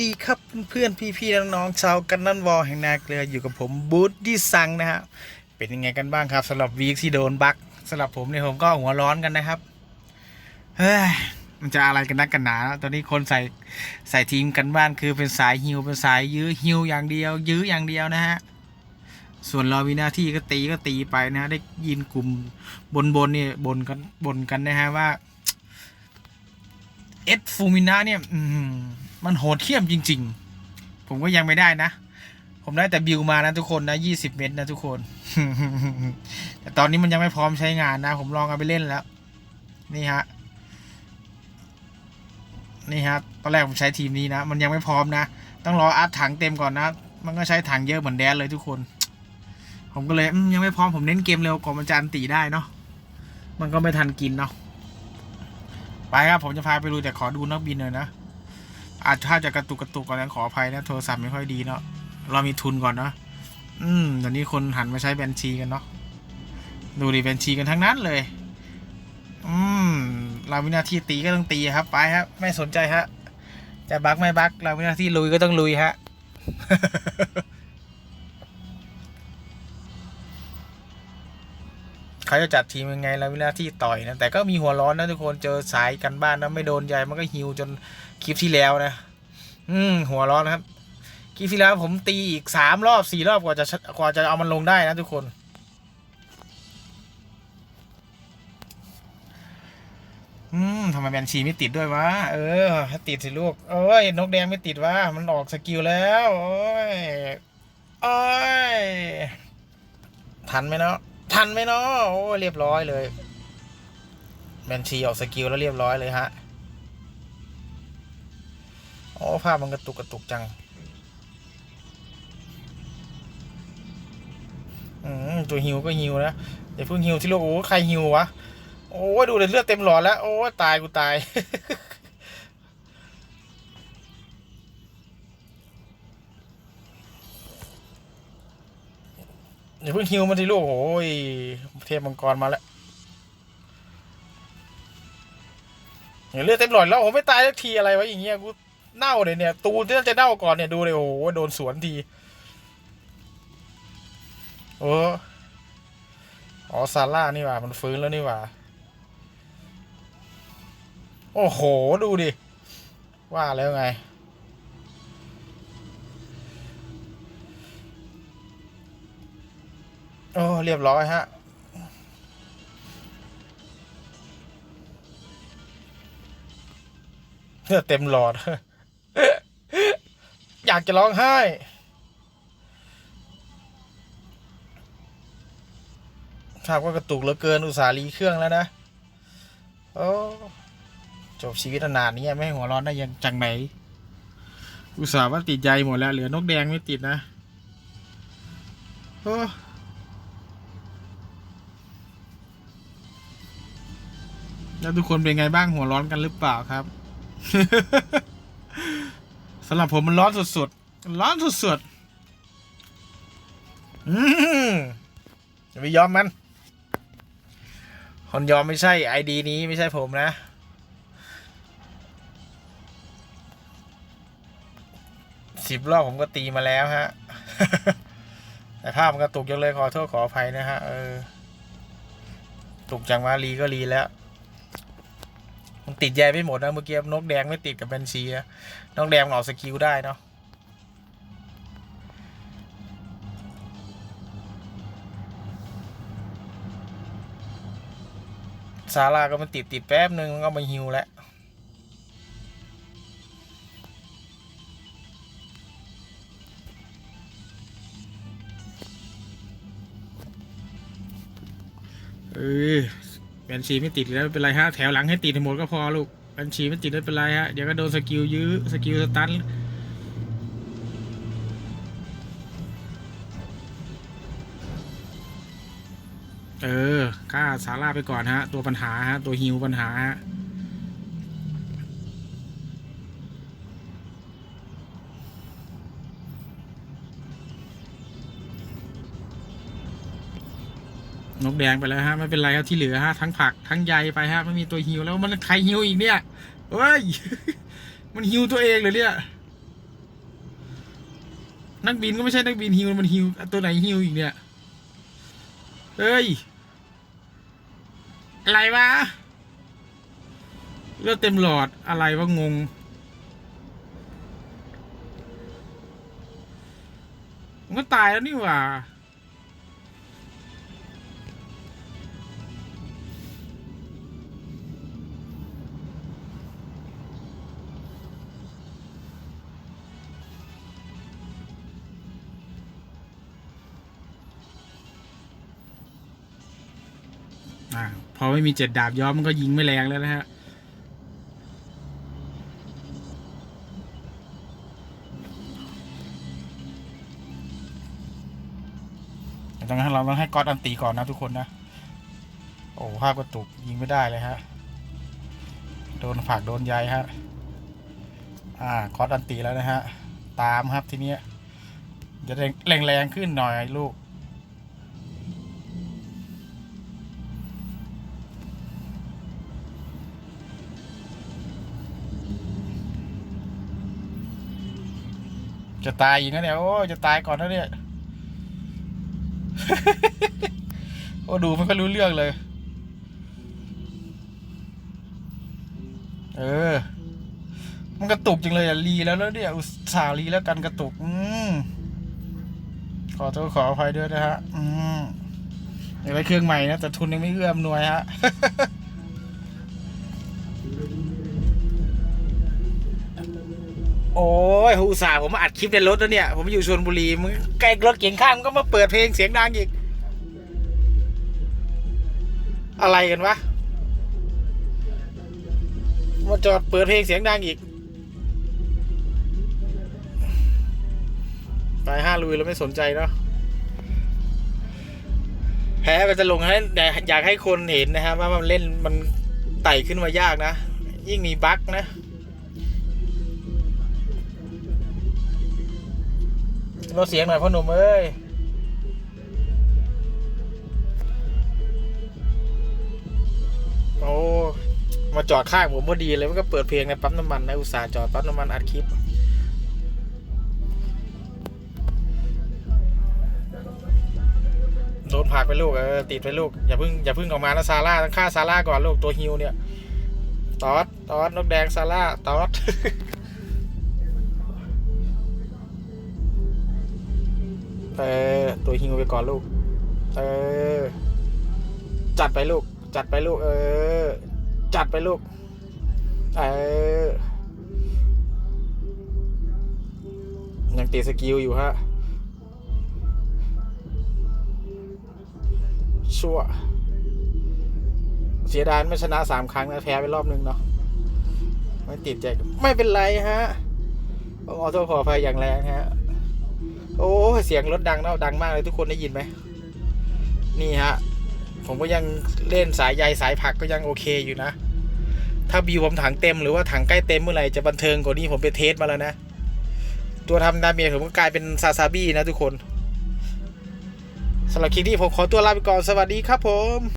ดีครับเพื่อนพี่ๆน้องๆชาวกันนันวอลแห่งนาเกลืออยู่กับผมบูธดี้ซังนะฮะเป็นยังไงกันบ้างครับสำหรับวีคที่โดนบักสำหรับผมเนี่ยผมก็หัวร้อนกันนะครับเฮ้ยมันจะอะไรกันนักกันหนาตอนนี้คนใส่ใส่ทีมกันบ้านคือเป็นสายฮิวเป็นสายยื้อฮิวอย่างเดียว ยื้ออย่างเดียวนะฮะส่วนเรามีหน้าที่ก็ตีก็ตีไปนะฮะได้ยินกลุ่มบนบนเนี่ยบนกันบนกันนะฮะว่าเอสฟูมินาเนี่ย อืม มันโหดเขี้ยมจริง ๆ ผมก็ยังไม่ได้นะ ผมได้แต่บิวมานะทุกคนนะยี่สิบเมตรนะทุกคน แต่ตอนนี้มันยังไม่พร้อมใช้งานนะ ผมลองเอาไปเล่นแล้ว นี่ฮะ นี่ฮะ ตอนแรกผมใช้ทีมนี้นะ มันยังไม่พร้อมนะ ต้องรออัดถังเต็มก่อนนะ มันก็ใช้ถังเยอะเหมือนแดนเลยทุกคน ผมก็เลยยังไม่พร้อมผมเน้นเกมเร็วกว่ามันจะอันตีได้เนาะ มันก็ไม่ทันกินเนาะ ไปครับผมจะพาไปดูแต่ขอดูนักบินหน่อยนะ อาจถ้าจะกระตุกกระตุกก่อนนะขออภัยนะโทรศัพท์ไม่ค่อยดีเนาะเรามีทุนก่อนเนาะอืมเดี๋ยวนี้คนหันมาใช้แบนชีกันเนาะดูดิแบนชีกันทั้งนั้นเลย อืมเรามีหน้าที่ตีก็ต้องตีครับ ไปครับไม่สนใจฮะจะบักไม่บักเรามีหน้าที่ลุยก็ต้องลุยฮะ เขาจะจัดทีมยังไงแล้วเวลาที่ต่อยนะแต่ก็มีหัวร้อนนะทุกคนเจอสายกันบ้านนะไม่โดนใหญ่มันก็ฮิวจนคลิปที่แล้วนะ อืมหัวร้อนนครับคลิปที่แล้วผมตีอีกสามรอบสี่รอบกว่าจะกว่าจะเอามันลงได้นะทุกคนอืมทำไมแบนชีไม่ติดด้วยวะ เออให้ติดสิลูก เอ้ย นกแดงไม่ติดวะ มันออกสกิลแล้ว โอ้ย โอ้ย ทันไหมเนาะ ทันไหมเนาะโอ้เรียบร้อยเลยแบนชีออกสกิลแล้วเรียบร้อยเลยฮะโอ้ภาพมันกระตุกกระตุกจังอืมตัวฮิวก็ฮิวนะเดี๋ยวเพิ่งฮิวที่โลกโอ้ใครฮิววะ โอ้ดูเลยเลือดเต็มหลอดแล้ว โอ้ตายกูตาย อย่าเพิ่งฮิวมันทีลูกโอ้ยเทพมังกรมาแล้วเห็นเลือดเต็มหลอดแล้วโอ้ไม่ตายสักทีอะไรวะอย่างเงี้ยกูเน่าเลยเนี่ย ตูที่จะเน่าก่อนเนี่ยดูเลยโอ้โหโดนสวนทีโอ้อ๋อซาร่านี่ว่ามันฟื้นแล้วนี่ว่าโอ้โห ดูดิ ว่าแล้วไง โอ้เรียบร้อยฮะเลือดเต็มหลอด อยากจะร้องไห้ ครับก็กระตุกเหลือเกินอุตสาหรีเครื่องแล้วนะ โอ้จบชีวิตนานนี้ไม่ห,หัวร้อนได้ยังจังไหน อุตสาห์ว่าติดใจหมดแล้ว เหลือนกแดงไม่ติดนะ โอ้ แล้วทุกคนเป็นไงบ้างหัวร้อนกันหรือเปล่าครับ สำหรับผมมันร้อนสุดๆ ร้อนสุดๆอืมอย่าไปยอมมัน คนยอมไม่ใช่ไอดีนี้ไม่ใช่ผมนะ สิบรอบผมก็ตีมาแล้วฮะ แต่ภาพมันกระตุกยังเลยขอโทษขออภัยนะฮะ เออ ตุกจังว่ารีก็รีแล้ว มันติดใยไม่หมดนะเมื่อกี้นกแดงไม่ติดกับแบนชีนะนกแดงมันออกสกิลได้เนาะซาร่าก็มันติดติดแป๊บนึงมันก็มาฮิวแล้วเออ บัญชีไม่ติดแล้วไม่เป็นไรฮะแถวหลังให้ติดให้หมดก็พอลูกบัญชีไม่ติดไม่เป็นไรฮะเดี๋ยวก็โดนสกิลยื้อสกิลสตันเออฆ่าสาราไปก่อนฮะ ตัวปัญหาฮะ ตัวฮิวปัญหาฮะ นกแดงไปแล้วฮะไม่เป็นไรครับที่เหลือฮะทั้งผักทั้งใยไปฮะไม่มีตัวฮิวแล้วมันใครฮิวอีกเนี่ยเฮ้ยมันฮิวตัวเองเลยเนี่ยนักบินก็ไม่ใช่นักบินฮิวมันฮิวตัวไหนฮิวอีกเนี่ยเฮ้ยอะไรวะเลือดเต็มหลอดอะไรวะงงมันก็ตายแล้วนี่หว่า อ่าพอไม่มีเจ็ดดาบย้อมมันก็ยิงไม่แรงแล้วนะฮะดังนั้นเราต้องให้ก๊อตอันตีก่อนนะทุกคนนะ โอ้ภาพกระตุกยิงไม่ได้เลยฮะ โดนฝากโดนใยฮะ อ่าก๊อตอันตีแล้วนะฮะ ตามครับทีเนี้ยจะแรงแรงขึ้นหน่อยลูก จะตายอีกนะเนี่ยโอ้จะตายก่อนนะเนี่ยโอ้ดูมันก็รู้เรื่องเลย เออ มันกระตุกจังเลยอะรีแล้วแล้วเนี่ยอุตส่าห์รีแล้วกันกระตุก อืมขอโทษขออภัยด้วยนะฮะ อืมอยากได้เครื่องใหม่นะแต่ทุนยังไม่เอื้อมหน่วยฮะ โอ้ยอุตส่าห์ผมมาอัดคลิปในรถแล้วเนี่ย ผมอยู่ชลบุรีมึงใกล้รถเก๋งข้างมึงก็มาเปิดเพลงเสียงดังอีก อะไรกันวะ มาจอดเปิดเพลงเสียงดังอีก ไปห้าลุยแล้วไม่สนใจเนาะแพ้มันจะลงให้อยากให้คนเห็นนะฮะว่ามันเล่นมันไต่ขึ้นมายากนะ ยิ่งมีบั๊กนะ ลดเสียงหน่อยพ่อหนุ่มเอ้ยโอ้มาจอดข้างผมพอดีเลยมันก็เปิดเพลงในปั๊มน้ำมันนะอุตส่าห์จอดปั๊มน้ำมันอัดคลิปโดนผักไปลูกเออติดไปลูกอย่าเพิ่งอย่าเพิ่งออกมานะซาร่าต้องฆ่าซาร่าก่อนลูกตัวฮิวเนี่ยตอดตอดนกแดงซาร่าตอด เออตัวฮิวไปก่อนลูก เออ จัดไปลูก จัดไปลูก เออ จัดไปลูก เออ ยังตีสกิลอยู่ฮะ ชั่ว เสียดายไม่ชนะสามครั้งนะแพ้ไปรอบนึงเนาะ ไม่ติดใจ ไม่เป็นไรฮะต้องขอโทษขออภัยอย่างแรงฮะ โอ้เสียงรถดังเนาะดังมากเลยทุกคนได้ยินไหมนี่ฮะผมก็ยังเล่นสายใยสายผักก็ยังโอเคอยู่นะ ถ้าบิวผมถังเต็มหรือว่าถังใกล้เต็มเมื่อไหร่จะบันเทิงกว่านี้ผมไปเทสมาแล้วนะ ตัวทำดาเมจผมก็กลายเป็นซาซาบี้นะทุกคนสำหรับคลิปนี้ผมขอตัวลาไปก่อนสวัสดีครับผม